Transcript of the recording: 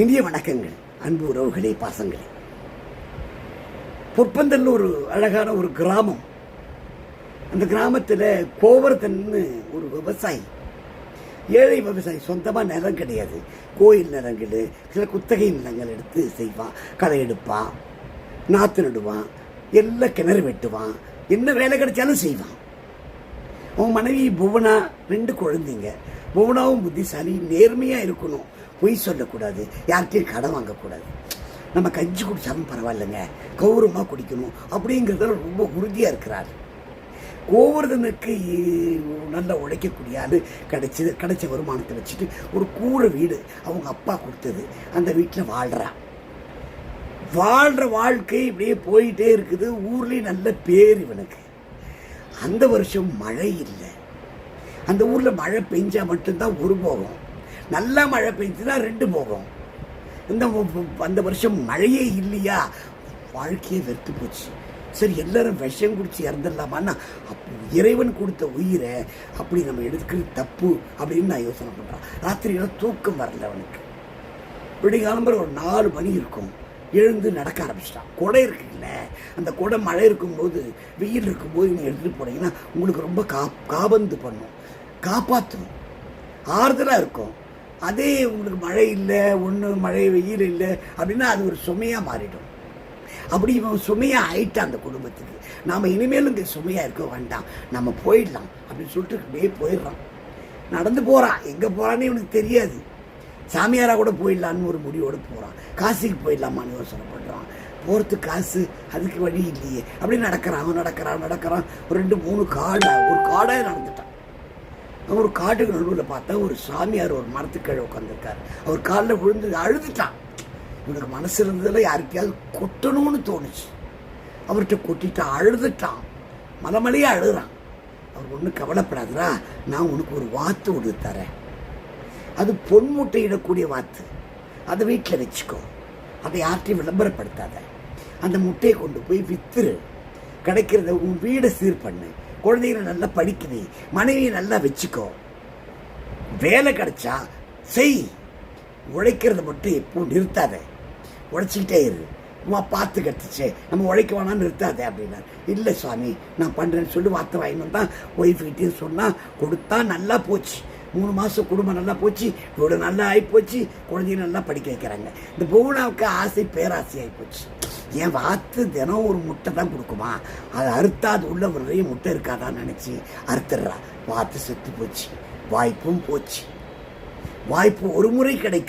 இனிய வணக்கங்கள் அன்பு உறவுகளே பாசங்களே. பொற்பந்தல் ஒரு அழகான ஒரு கிராமம். அந்த கிராமத்தில் கோவர்தன்னு ஒரு விவசாயி. ஏழை விவசாயி சொந்தமாக நிலம் கிடையாது. கோயில் நிலங்கள் சில குத்தகை நிலங்கள் எடுத்து செய்வான் களை எடுப்பான் நாற்று நடுவான் எல்லாம் கிணறு வெட்டுவான் என்ன வேலை கிடைச்சாலும் செய்வான். அவன் மனைவி புவனா ரெண்டு குழந்தைங்க. புவனாவும் புத்திசாலி நேர்மையாக இருக்கணும். பொய் சொல்லக்கூடாது. யார்கிட்டையும் கடன் வாங்கக்கூடாது. நம்ம கஞ்சி குடித்தாலும் பரவாயில்லைங்க. கௌரவமாக குடிக்கணும். அப்படிங்கிறதுல ரொம்ப உறுதியாக இருக்கிறார். கோவர்தனுக்கு நல்லா உழைக்கக்கூடிய ஆள் கிடைச்சது கிடைச்ச வருமானத்தை வச்சுட்டு ஒரு கூரை வீடு அவங்க அப்பா கொடுத்தது. அந்த வீட்டில் வாழ்கிறான் வாழ்கிற வாழ்க்கை இப்படியே போயிட்டே இருக்குது. ஊர்லேயும் நல்ல பேர் இவனுக்கு. அந்த வருஷம் மழை இல்லை. அந்த ஊரில் மழை பெஞ்சால் மட்டும்தான் ஒரு போகும். நல்லா மழை பெஞ்சுனா ரெண்டு போகும். இந்த அந்த வருஷம் மழையே இல்லையா? வாழ்க்கையே வெறுத்து போச்சு. சரி எல்லாரும் விஷம் குடிச்சு இறந்துடலாமான்னா அப்போ இறைவன் கொடுத்த உயிரை அப்படி நம்ம எடுக்கிறது தப்பு அப்படின்னு நான் யோசனை பண்ணுறேன் ராத்திரியெல்லாம் தூக்கம் வரல அவனுக்கு. விடிகாலம்பர ஒரு நாலு மணி இருக்கும். எழுந்து நடக்க ஆரம்பிச்சிட்டான். குடை இருக்குல்ல அந்த குடை மழை இருக்கும்போது வெயில் இருக்கும்போது நீங்கள் எடுத்துகிட்டு போனீங்கன்னா உங்களுக்கு ரொம்ப கா காபந்து பண்ணும். காப்பாற்றும் ஆறுதலாக இருக்கும். அதே உங்களுக்கு மழை இல்லை ஒன்று மழை வெயில் இல்லை அப்படின்னா அது ஒரு சுமையாக மாறிடும். அப்படி இவன் சுமையாக ஆயிட்டான் அந்த குடும்பத்துக்கு. நாம் இனிமேலும் இங்கே சுமையாக இருக்க வேண்டாம். நம்ம போயிடலாம் அப்படின்னு சொல்லிட்டு அப்படியே போயிடுறான். நடந்து போகிறான் எங்கே போகிறான்னு இவனுக்கு தெரியாது. சாமியாராக கூட போயிடலான்னு ஒரு முடிவோடு போகிறான் காசிக்கு போயிடலாமான்னு யோசனை பண்ணுறான் போகிறதுக்கு காசு அதுக்கு வழி இல்லையே. அப்படி நடக்கிறான் அவன் நடக்கிறான் நடக்கிறான். ஒரு ரெண்டு மூணு காடை ஒரு காடாக நடந்துட்டான். அவன் ஒரு காட்டுக்கு நடுவில் பார்த்தா ஒரு சாமியார் ஒரு மரத்துக்கீழே உட்காந்துருக்காரு அவர் காலில் விழுந்து அழுதுட்டான். இவனுக்கு மனசு இருந்ததில் யாருக்கையாவது கொட்டணும்னு தோணுச்சு. அவர்கிட்ட கொட்டிட்டான் அழுதுட்டான். மலமலையே அழுகிறான் அவர் ஒன்றும் கவலைப்படாதுடா நான் உனக்கு ஒரு வாத்து ஒன்று தரேன். அது பொன்முட்டையிடக்கூடிய வாத்து. அதை வீட்டில் வச்சுக்கோ. அதை யார்ட்டையும் விளம்பரப்படுத்தாத. அந்த முட்டையை கொண்டு போய் வித்துரு. கிடைக்கிறத உன் வீடை சீர் பண்ணு. குழந்தைகளை நல்லா படிக்குது. மனைவியை நல்லா வச்சுக்கோ. வேலை கிடைச்சா செய். உழைக்கிறத மட்டும் எப்போ நிறுத்தாத. உழைச்சிக்கிட்டே இரு. உமா பார்த்து கட்டுச்சு நம்ம உழைக்க வேணாம் நிறுத்தாதே அப்படின்னா இல்லை சுவாமி நான் பண்ணுறேன்னு சொல்லி வார்த்தை வாங்கினு தான் ஒய்ஃப்கிட்டையும் சொன்னால் கொடுத்தா நல்லா போச்சு. மூணு மாதம் குடும்பம் நல்லா போச்சு இவ்வளோ நல்லா ஆகிப்போச்சு குழந்தைங்க நல்லா படிக்க வைக்கிறாங்க. இந்த பூனாவுக்கு ஆசை பேராசை ஆகிப்போச்சு என் வாத்து தினம் ஒரு முட்டை தான் கொடுக்குமா? அது அறுத்தாது உள்ள ஒரு நிறைய முட்டை இருக்காதான்னு நினச்சி அறுத்துடுறா. வாத்து செத்து போச்சு. வாய்ப்பும் போச்சு. வாய்ப்பு ஒரு முறை கிடைக்கும்.